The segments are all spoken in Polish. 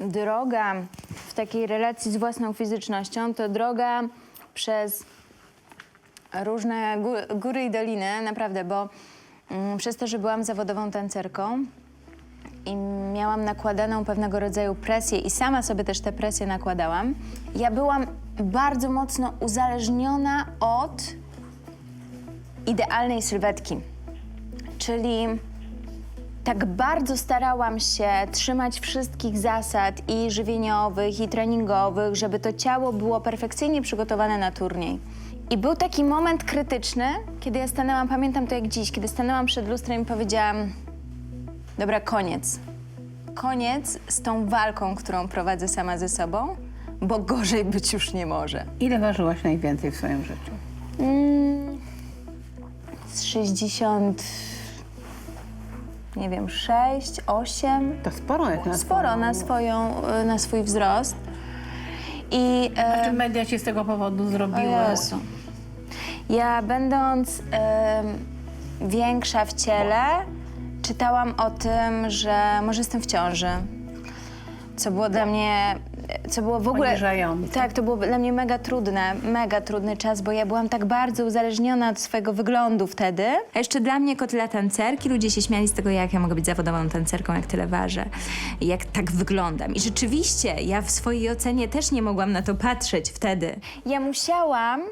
droga w takiej relacji z własną fizycznością to droga przez różne gó- góry i doliny, naprawdę, bo mm, przez to, że byłam zawodową tancerką i miałam nakładaną pewnego rodzaju presję i sama sobie też tę presję nakładałam, ja byłam bardzo mocno uzależniona od idealnej sylwetki. Czyli tak bardzo starałam się trzymać wszystkich zasad i żywieniowych, i treningowych, żeby to ciało było perfekcyjnie przygotowane na turniej. I był taki moment krytyczny, kiedy ja stanęłam, pamiętam to jak dziś, kiedy stanęłam przed lustrem i powiedziałam: Dobra, koniec. Koniec z tą walką, którą prowadzę sama ze sobą, bo gorzej być już nie może. Ile ważyłaś najwięcej w swoim życiu? Mm, z 60, nie wiem, 6, 8. To sporo jak na Sporo na, swoją, y, na swój wzrost. I e, Czy media ci z tego powodu o zrobiły? Jezu. Ja będąc em, większa w ciele, czytałam o tym, że może jestem w ciąży. Co było dla mnie, co było w ogóle... Poniżające. Tak, to było dla mnie mega trudne, mega trudny czas, bo ja byłam tak bardzo uzależniona od swojego wyglądu wtedy. A jeszcze dla mnie, jako dla tancerki, ludzie się śmiali z tego, jak ja mogę być zawodową tancerką, jak tyle ważę, jak tak wyglądam. I rzeczywiście, ja w swojej ocenie też nie mogłam na to patrzeć wtedy. Ja musiałam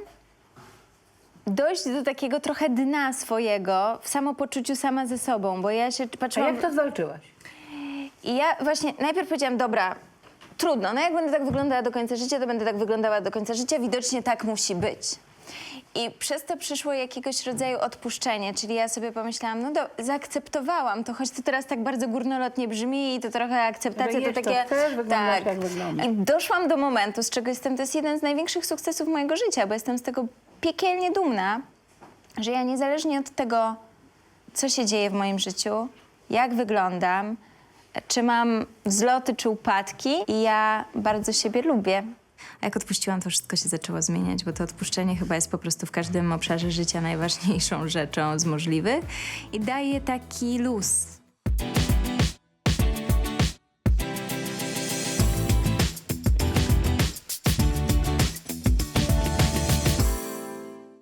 dojść do takiego trochę dna swojego w samopoczuciu sama ze sobą, bo ja się A patrzyłam... jak to zwalczyłaś? I ja właśnie najpierw powiedziałam, dobra, trudno, no jak będę tak wyglądała do końca życia, to będę tak wyglądała do końca życia, widocznie tak musi być. I przez to przyszło jakiegoś rodzaju odpuszczenie, czyli ja sobie pomyślałam, no do, zaakceptowałam to, choć to teraz tak bardzo górnolotnie brzmi i to trochę akceptacja to takie... chcesz wyglądać, jak wyglądasz. I doszłam do momentu, z czego jestem, to jest jeden z największych sukcesów mojego życia, bo jestem z tego piekielnie dumna, że ja niezależnie od tego, co się dzieje w moim życiu, jak wyglądam, czy mam wzloty czy upadki, i ja bardzo siebie lubię. A jak odpuściłam, to wszystko się zaczęło zmieniać, bo to odpuszczenie chyba jest po prostu w każdym obszarze życia najważniejszą rzeczą z możliwych i daje taki luz.